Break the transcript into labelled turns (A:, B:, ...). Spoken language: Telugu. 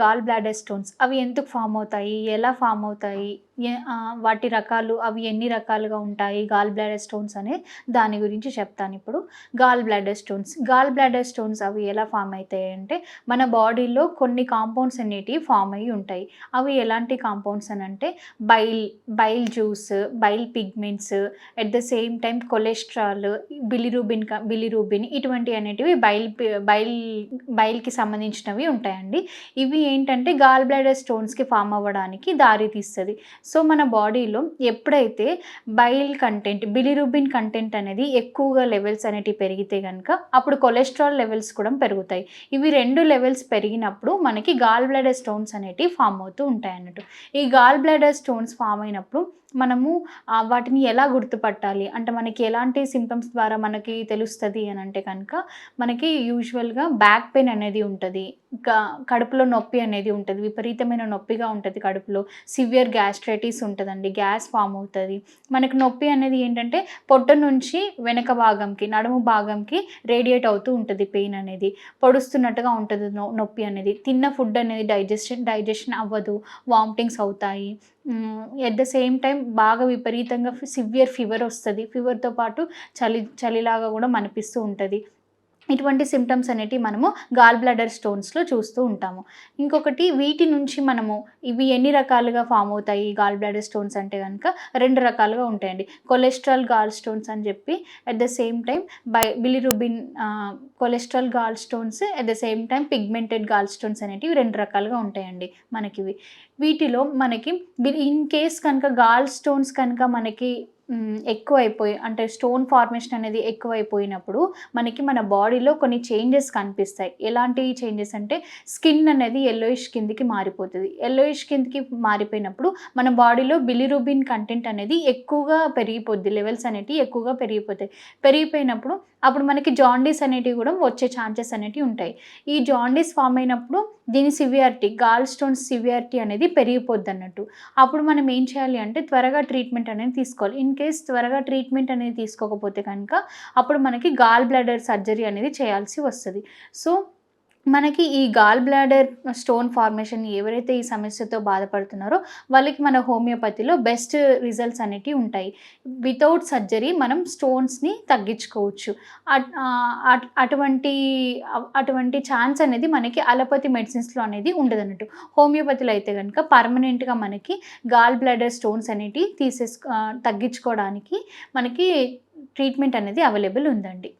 A: గాల్ బ్లాడర్ స్టోన్స్ అవి ఎందుకు ఫామ్ అవుతాయి? ఎలా ఫామ్ అవుతాయి? వాటి రకాలు అవి ఎన్ని రకాలుగా ఉంటాయి? గాల్ బ్లాడర్ స్టోన్స్ అనే దాని గురించి చెప్తాను ఇప్పుడు. Gall bladder stones. Gall bladder stones అవి ఎలా ఫామ్ అవుతాయి అంటే మన బాడీలో కొన్ని కాంపౌండ్స్ అనేటివి ఫామ్ అయ్యి ఉంటాయి. అవి ఎలాంటి కాంపౌండ్స్ అని అంటే bile bile juice bile pigments at the same time cholesterol bilirubin క- బిలిరూబిన్ ఇటువంటి అనేటివి బైల్ బైల్ బైల్కి సంబంధించినవి ఉంటాయండి. ఇవి ఏంటంటే గాల్ బ్లాడర్ స్టోన్స్కి ఫామ్ అవ్వడానికి దారి తీస్తుంది సో మన బాడీలో ఎప్పుడైతే బైల్ కంటెంట్ బిలిరూబిన్ కంటెంట్ అనేది ఎక్కువగా లెవెల్స్ అనేటివి పెరిగితే కనుక అప్పుడు కొలెస్ట్రాల్ లెవెల్స్ కూడా పెరుగుతాయి. ఇవి రెండు లెవెల్స్ పెరిగినప్పుడు మనకి గాల్ బ్లాడర్ స్టోన్స్ అనేటివి ఫామ్ అవుతూ ఉంటాయి అన్నట్టు ఈ గాల్ బ్లాడర్ స్టోన్స్ ఫామ్ అయినప్పుడు మనము వాటిని ఎలా గుర్తుపట్టాలి? అంటే మనకి ఎలాంటి సింటమ్స్ ద్వారా మనకి తెలుస్తుంది అని అంటే కనుక మనకి యూజువల్గా బ్యాక్ పెయిన్ అనేది ఉంటుంది. కడుపులో నొప్పి అనేది ఉంటుంది. విపరీతమైన నొప్పిగా ఉంటుంది కడుపులో. సివియర్ గ్యాస్ట్రైటిస్ ఉంటుందండి. గ్యాస్ ఫామ్ అవుతుంది. మనకి నొప్పి అనేది ఏంటంటే పొట్ట నుంచి వెనక భాగంకి నడుము భాగంకి రేడియేట్ అవుతూ ఉంటుంది పెయిన్ అనేది. పొడుస్తున్నట్టుగా ఉంటుంది నొ- నొప్పి అనేది. తిన్న ఫుడ్ అనేది డైజెషన్ డైజెషన్ అవ్వదు. వామిటింగ్స్ అవుతాయి. ఎట్ ద సేమ్ టైం బాగా విపరీతంగా సివియర్ ఫీవర్ వస్తుంది. ఫీవర్తో పాటు చలి చలిలాగా కూడా మనిపిస్తూ ఉంటుంది. ఇటువంటి సిమ్టమ్స్ అనేటివి మనము గాల్ బ్లాడర్ స్టోన్స్లో చూస్తూ ఉంటాము. ఇంకొకటి వీటి నుంచి మనము ఇవి ఎన్ని రకాలుగా ఫామ్ అవుతాయి? గాల్ బ్లాడర్ స్టోన్స్ అంటే కనుక రెండు రకాలుగా ఉంటాయండి. కొలెస్ట్రాల్ గాల్ స్టోన్స్ అని చెప్పి at the same time by bilirubin cholesterol gall stones at the same time pigmented gall stones అనేటివి రెండు రకాలుగా ఉంటాయండి మనకివి. వీటిలో మనకి ఇన్ కేస్ కనుక గాల్ స్టోన్స్ కనుక మనకి ఎక్కువైపోయి అంటే స్టోన్ ఫార్మేషన్ అనేది ఎక్కువైపోయినప్పుడు మనకి మన బాడీలో కొన్ని చేంజెస్ కనిపిస్తాయి. ఎలాంటి చేంజెస్ అంటే స్కిన్ అనేది ఎల్లోయిష్ కిందికి మారిపోతుంది. ఎల్లోయిష్ కిందికి మారిపోయినప్పుడు మన బాడీలో బిలిరూబిన్ కంటెంట్ అనేది ఎక్కువగా పెరిగిపోద్ది. లెవెల్స్ అనేటివి ఎక్కువగా పెరిగిపోతాయి. పెరిగిపోయినప్పుడు అప్పుడు మనకి జాండీస్ అనేటివి కూడా వచ్చే ఛాన్సెస్ అనేటివి ఉంటాయి. ఈ జాండీస్ ఫామ్ అయినప్పుడు దీని సివియారిటీ గాల్ స్టోన్స్ సివియారిటీ అనేది పెరిగిపోద్ది అన్నట్టు అప్పుడు మనం ఏం చేయాలి అంటే త్వరగా ట్రీట్మెంట్ అనేది తీసుకోవాలి. ఇన్ కేస్ త్వరగా ట్రీట్మెంట్ అనేది తీసుకోకపోతే కనుక అప్పుడు మనకి గాల్ బ్లాడర్ సర్జరీ అనేది చేయాల్సి వస్తుంది. సో మనకి ఈ గాల్ బ్లాడర్ స్టోన్ ఫార్మేషన్ ఎవరైతే ఈ సమస్యతో బాధపడుతున్నారో వాళ్ళకి మన హోమియోపతిలో బెస్ట్ రిజల్ట్స్ అనేటివి ఉంటాయి. వితౌట్ సర్జరీ మనం స్టోన్స్ని తగ్గించుకోవచ్చు. అట్- అటువంటి అటువంటి ఛాన్స్ అనేది మనకి అలోపతి మెడిసిన్స్లో అనేది ఉండదు అన్నట్టు హోమియోపతిలో అయితే కనుక పర్మనెంట్గా మనకి గాల్ బ్లాడర్ స్టోన్స్ అనేటివి తీసేసు తగ్గించుకోవడానికి మనకి ట్రీట్మెంట్ అనేది అవైలబుల్ ఉందండి.